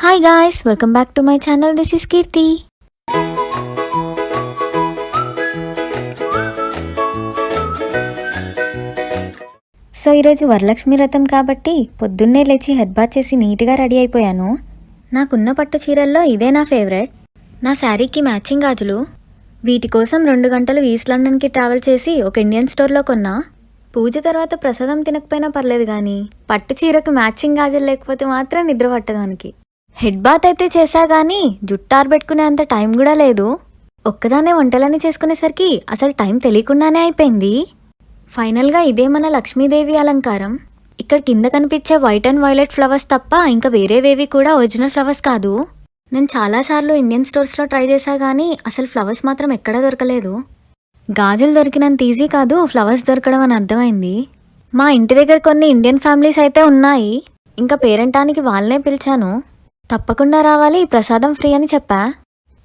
Hi guys welcome back to my channel this is Keerthi so ఈరోజు వరలక్ష్మి వ్రతం కాబట్టి పొద్దున్నే లేచి హెడ్ బాత్ చేసి నీట్గా రెడీ అయిపోయాను. నాకున్న పట్టు చీరల్లో ఇదే నా ఫేవరెట్. నా శారీకి మ్యాచింగ్ గాజులు. వీటి కోసం రెండు గంటలు ఈస్ట్ లండన్కి ట్రావెల్ చేసి ఒక ఇండియన్ స్టోర్లో కొన్నా. పూజ తర్వాత ప్రసాదం తినకపోయినా పర్లేదు కానీ పట్టు చీరకు మ్యాచింగ్ గాజులు లేకపోతే మాత్రం నిద్ర పట్టదు మనకి హెడ్ బాత్ అయితే చేశా కానీ జుట్టు ఆరబెట్టుకునే అంత టైం కూడా లేదు. ఒక్కదానే వంటలన్నీ చేసుకునేసరికి అసలు టైం తెలియకుండానే అయిపోయింది. ఫైనల్గా ఇదే మన లక్ష్మీదేవి అలంకారం. ఇక్కడ కింద కనిపించే వైట్ అండ్ వైలెట్ ఫ్లవర్స్ తప్ప ఇంకా వేరేవేవి కూడా ఒరిజినల్ ఫ్లవర్స్ కాదు. నేను చాలాసార్లు ఇండియన్ స్టోర్స్లో ట్రై చేశా కానీ అసలు ఫ్లవర్స్ మాత్రం ఎక్కడా దొరకలేదు. గాజులు దొరికినంత ఈజీ కాదు ఫ్లవర్స్ దొరకడం అని అర్థమైంది. మా ఇంటి దగ్గర కొన్ని ఇండియన్ ఫ్యామిలీస్ అయితే ఉన్నాయి. ఇంకా పేరెంటానికి వాళ్ళనే పిలిచాను. తప్పకుండా రావాలి ప్రసాదం ఫ్రీ అని చెప్పా.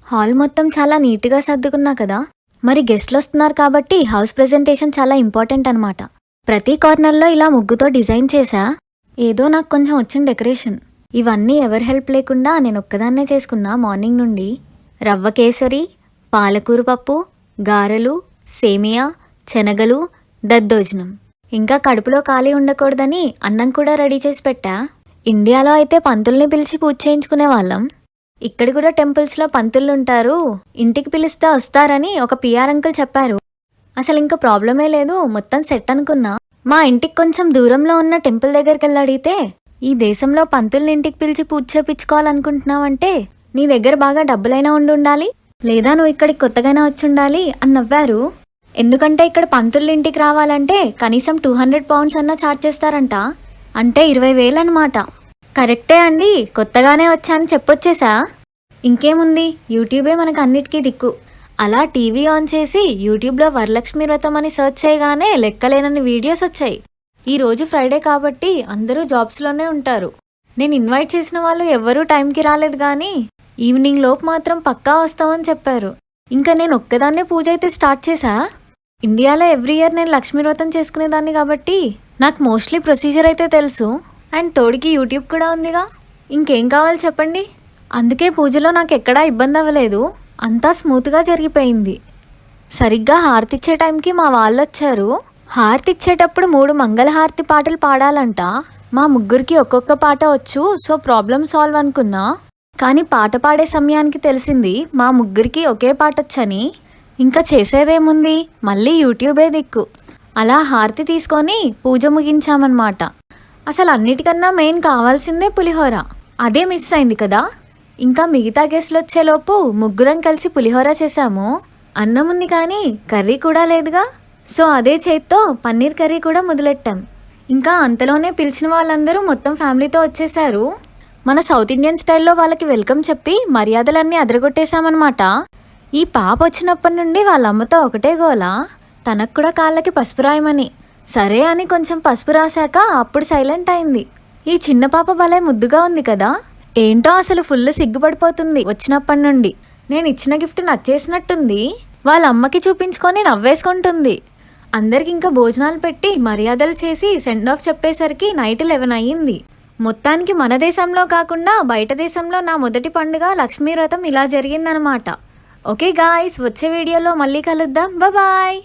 హాల్ మొత్తం చాలా నీట్గా సర్దుకున్నా కదా. మరి గెస్ట్లు వస్తున్నారు కాబట్టి హౌస్ ప్రెజెంటేషన్ చాలా ఇంపార్టెంట్ అనమాట ప్రతి కార్నర్లో ఇలా ముగ్గుతో డిజైన్ చేశా. ఏదో నాకు కొంచెం వచ్చిన డెకరేషన్. ఇవన్నీ ఎవరి హెల్ప్ లేకుండా నేను ఒక్కదాన్నే చేసుకున్నా మార్నింగ్ నుండి. రవ్వ కేసరి పాలకూర పప్పు గారెలు సేమియా శనగలు దద్దోజనం. ఇంకా కడుపులో ఖాళీ ఉండకూడదని అన్నం కూడా రెడీ చేసి పెట్టా. ఇండియాలో అయితే పంతుల్ని పిలిచి పూజ చేయించుకునే వాళ్ళం. ఇక్కడ కూడా టెంపుల్స్లో పంతులు ఉంటారు ఇంటికి పిలిస్తే వస్తారని ఒక పిఆర్ అంకుల్ చెప్పారు. అసలు ఇంకా ప్రాబ్లమే లేదు మొత్తం సెట్ అనుకున్నా. మా ఇంటికి కొంచెం దూరంలో ఉన్న టెంపుల్ దగ్గరికి వెళ్ళి అడిగితే ఈ దేశంలో పంతుల్ని ఇంటికి పిలిచి పూజ చేపించుకోవాలనుకుంటున్నావంటే నీ దగ్గర బాగా డబ్బులైనా ఉండి ఉండాలి లేదా నువ్వు ఇక్కడికి కొత్తగానే వచ్చి ఉండాలి అని నవ్వారు. ఎందుకంటే ఇక్కడ పంతుళ్ళ ఇంటికి రావాలంటే కనీసం టూ హండ్రెడ్ పౌండ్స్ అన్నా ఛార్జ్ చేస్తారంట. అంటే ఇరవై వేలు అనమాట కరెక్టే అండి కొత్తగానే వచ్చాను చెప్పొచ్చేసా? ఇంకేముంది యూట్యూబే మనకు అన్నిటికీ దిక్కు. అలా టీవీ ఆన్ చేసి యూట్యూబ్లో వరలక్ష్మి వ్రతం అని సెర్చ్ చేయగానే లెక్కలేనన్ని వీడియోస్ వచ్చాయి. ఈరోజు ఫ్రైడే కాబట్టి అందరూ జాబ్స్లోనే ఉంటారు. నేను ఇన్వైట్ చేసిన వాళ్ళు ఎవ్వరూ టైంకి రాలేదు కానీ ఈవినింగ్ లోపు మాత్రం పక్కా వస్తామని చెప్పారు. ఇంకా నేను ఒక్కదాన్నే పూజ అయితే స్టార్ట్ చేశా ఇండియాలో ఎవ్రీ ఇయర్ నేను లక్ష్మీ వ్రతం చేసుకునేదాన్ని కాబట్టి నాకు మోస్ట్లీ ప్రొసీజర్ అయితే తెలుసు. అండ్ తోడికి యూట్యూబ్ కూడా ఉందిగా. ఇంకేం కావాలి చెప్పండి? అందుకే పూజలో నాకు ఎక్కడా ఇబ్బంది అవ్వలేదు. అంతా స్మూత్గా జరిగిపోయింది. సరిగ్గా హారతి ఇచ్చే టైంకి మా వాళ్ళు వచ్చారు హారతి ఇచ్చేటప్పుడు మూడు మంగళహారతి పాటలు పాడాలంట. మా ముగ్గురికి ఒక్కొక్క పాట వచ్చు సో ప్రాబ్లం సాల్వ్ అనుకున్నా. కానీ పాట పాడే సమయానికి తెలిసింది మా ముగ్గురికి ఒకే పాట వచ్చని ఇంకా చేసేదేముంది? మళ్ళీ యూట్యూబే దిక్కు. అలా హారతి తీసుకొని పూజ ముగించామన్నమాట. అసలు అన్నిటికన్నా మెయిన్ కావాల్సిందే పులిహోర. అదే మిస్ అయింది కదా? ఇంకా మిగతా గెస్ట్లు వచ్చేలోపు ముగ్గురం కలిసి పులిహోర చేశాము. అన్నం ఉంది కానీ కర్రీ కూడా లేదుగా. సో అదే చేత్తో పన్నీర్ కర్రీ కూడా మొదలెట్టాం. ఇంకా అంతలోనే పిలిచిన వాళ్ళందరూ మొత్తం ఫ్యామిలీతో వచ్చేసారు మన సౌత్ ఇండియన్ స్టైల్లో వాళ్ళకి వెల్కమ్ చెప్పి మర్యాదలన్నీ అదరగొట్టేశామన్నమాట. ఈ పాప వచ్చినప్పటి నుండి వాళ్ళ అమ్మతో ఒకటే గోలా. తనకు కూడా కాళ్ళకి పసుపు రాయమని. సరే అని కొంచెం పసుపు రాశాక అప్పుడు సైలెంట్ అయింది. ఈ చిన్న పాప భలే ముద్దుగా ఉంది కదా. ఏంటో అసలు ఫుల్ సిగ్గుపడిపోతుంది వచ్చినప్పటి నుండి. నేను ఇచ్చిన గిఫ్ట్ నచ్చేసినట్టుంది. వాళ్ళ అమ్మకి చూపించుకొని నవ్వేసుకుంటుంది. అందరికి ఇంకా భోజనాలు పెట్టి మర్యాదలు చేసి సెండ్ ఆఫ్ చెప్పేసరికి నైట్ లెవెన్ అయ్యింది. మొత్తానికి మన దేశంలో కాకుండా బయట దేశంలో నా మొదటి పండుగ లక్ష్మీ వ్రతం ఇలా జరిగిందనమాట. ఓకే గాయస్ వచ్చే వీడియోలో మళ్ళీ కలుద్దాం. బాయ్